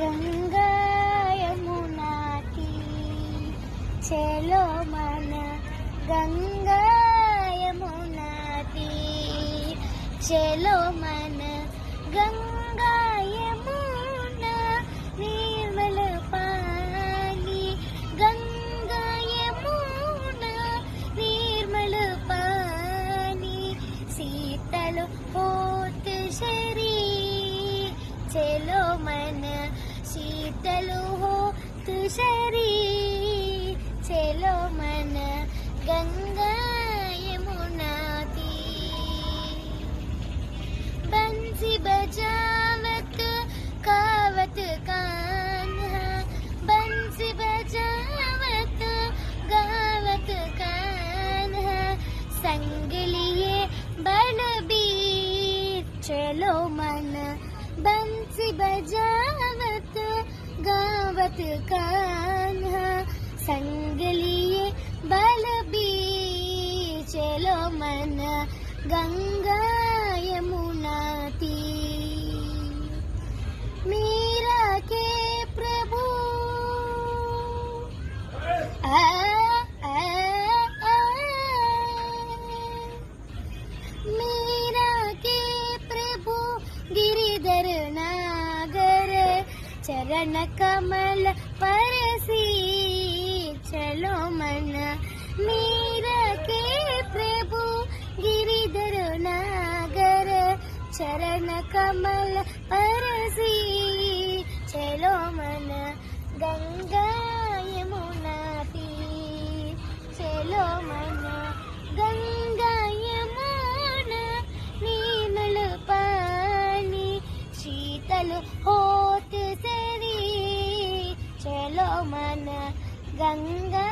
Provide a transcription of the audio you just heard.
గంగా యమునాకి మన గంగా యమునాకి మన గంగా నిర్మల పాలి గంగా నిర్మల సీతలు పోతు శరీ మన शीतल शरीर चलो मन तीर बंसी बजावत कावत बजावत गावत कान्हा। संग लिए बलबीर चलो मन बंसी बजावत गावत कान्हा। संग लिए बलबीर चलो मन गंगा तीर मीरा के प्रभु। मीरा के प्रभु गिरिधर नागर चरण कमल परसी चलो मन मीरा के प्रभु गिरिधर नागर चरण कमल परसी and